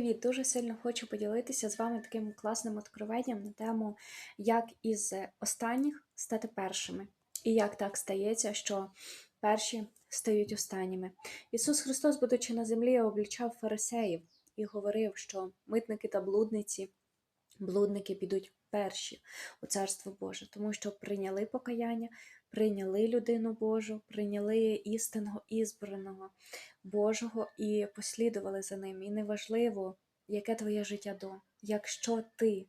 Привіт, дуже сильно хочу поділитися з вами таким класним откровенням на тему, як із останніх стати першими, і як так стається, що перші стають останніми. Ісус Христос, будучи на землі, облічав фарисеїв і говорив, що митники та блудниці, блудники підуть перші у Царство Боже, тому що прийняли покаяння, прийняли людину Божу, прийняли істинного ізбраного. Божого і послідували за ним. І неважливо, яке твоє життя до. Якщо ти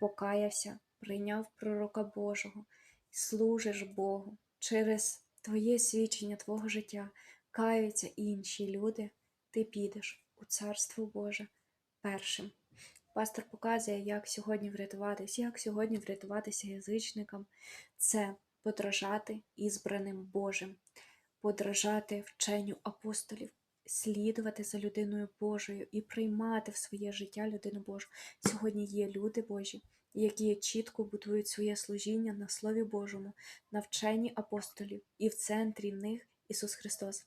покаявся, прийняв пророка Божого, служиш Богу через твоє свідчення твого життя, каються інші люди, ти підеш у Царство Боже першим. Пастор показує, як сьогодні врятуватись, як сьогодні врятуватися язичникам. Це подражати ізбраним Божим подражати вченню апостолів, слідувати за людиною Божою і приймати в своє життя людину Божу. Сьогодні є люди Божі, які чітко будують своє служіння на Слові Божому, на вченні апостолів, і в центрі в них Ісус Христос.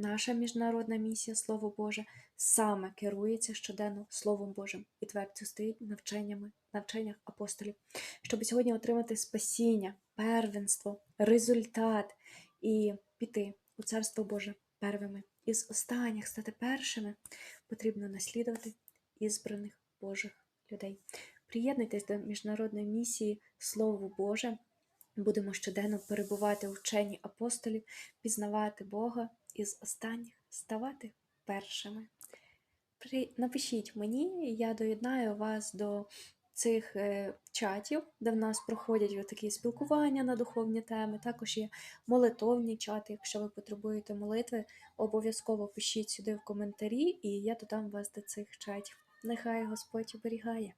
Наша міжнародна місія, Слово Боже, саме керується щоденно Словом Божим і твердо стоїть навчаннями, навчаннях апостолів, щоб сьогодні отримати спасіння, первенство, результат і піти у Царство Боже первими. Із останніх стати першими потрібно наслідувати ізбраних Божих людей. Приєднуйтесь до міжнародної місії Слово Боже. Будемо щоденно перебувати у вченні апостолів, пізнавати Бога із останніх ставати першими. При... Напишіть мені, я доєднаю вас до цих е, чатів, де в нас проходять такі спілкування на духовні теми. Також є молитовні чати. Якщо ви потребуєте молитви, обов'язково пишіть сюди в коментарі, і я додам вас до цих чатів. Нехай Господь оберігає.